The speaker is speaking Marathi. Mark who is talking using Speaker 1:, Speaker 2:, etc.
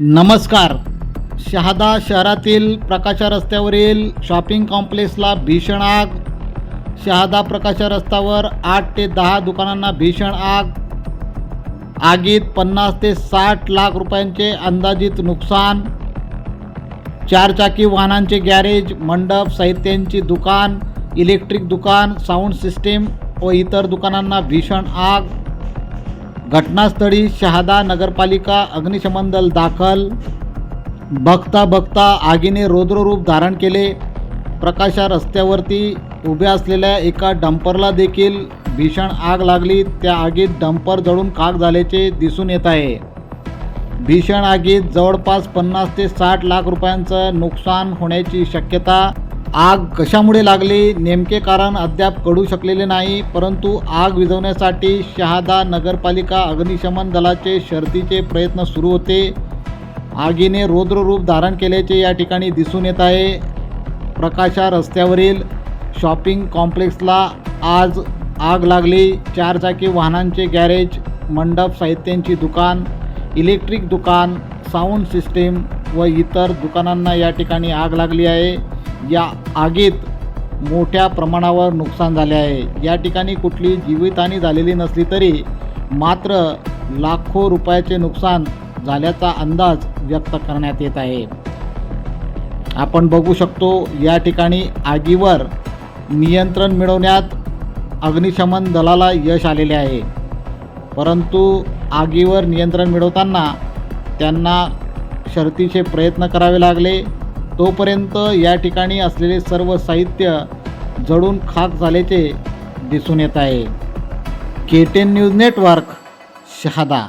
Speaker 1: नमस्कार. शहादा शहरातील प्रकाशा रस्त्यावरील शॉपिंग कॉम्प्लेक्सला भीषण आग. शहादा प्रकाशा रस्त्यावर आठ ते दहा दुकानांना भीषण आग. आगीत पन्नास ते साठ लाख रुपयांचे अंदाजित नुकसान. चारचाकी वाहनांचे गॅरेज मंडप साहित्यांची दुकान इलेक्ट्रिक दुकान साऊंड सिस्टीम व इतर दुकानांना भीषण आग. घटनास्थळी शहादा नगरपालिका अग्निशमन दल दाखल. बघता बघता आगीने रौद्ररूप धारण केले. प्रकाशा रस्त्यावरती उभ्या असलेल्या एका डंपरला देखील भीषण आग लागली. त्या आगीत डंपर जळून खाक झाल्याचे दिसून येत आहे. भीषण आगीत जवळपास पन्नास ते साठ लाख रुपयांचं नुकसान होण्याची शक्यता आग कशामुळे लागली? नेमके कारण अद्याप कळू शकलेले नाही परंतु आग विझवण्यासाठी शहादा नगरपालिका अग्निशमन दलाचे शर्तीचे प्रयत्न सुरू होते. आगीने रौद्ररूप धारण केल्याचे या ठिकाणी दिसून येत आहे. प्रकाशा रस्त्यावरील शॉपिंग कॉम्प्लेक्सला आज आग लागली. चारचाकी वाहनांचे गॅरेज मंडप साहित्यांची दुकान इलेक्ट्रिक दुकान साऊंड सिस्टीम व इतर दुकानांना या ठिकाणी आग लागली आहे. या आगीत मोठ्या प्रमाणावर नुकसान झाले आहे. या ठिकाणी कुठली जीवितहानी झालेली नसली तरी मात्र लाखो रुपयाचे नुकसान झाल्याचा अंदाज व्यक्त करण्यात येत आहे. आपण बघू शकतो या ठिकाणी आगीवर नियंत्रण मिळवण्यात अग्निशमन दलाला यश आलेले आहे. परंतु आगीवर नियंत्रण मिळवताना त्यांना शर्तीचे प्रयत्न करावे लागले. तोपर्यंत या ठिकाणी असलेले सर्व साहित्य जळून खाक झाल्याचे दिसून येत आहे. K ten news network Shahada.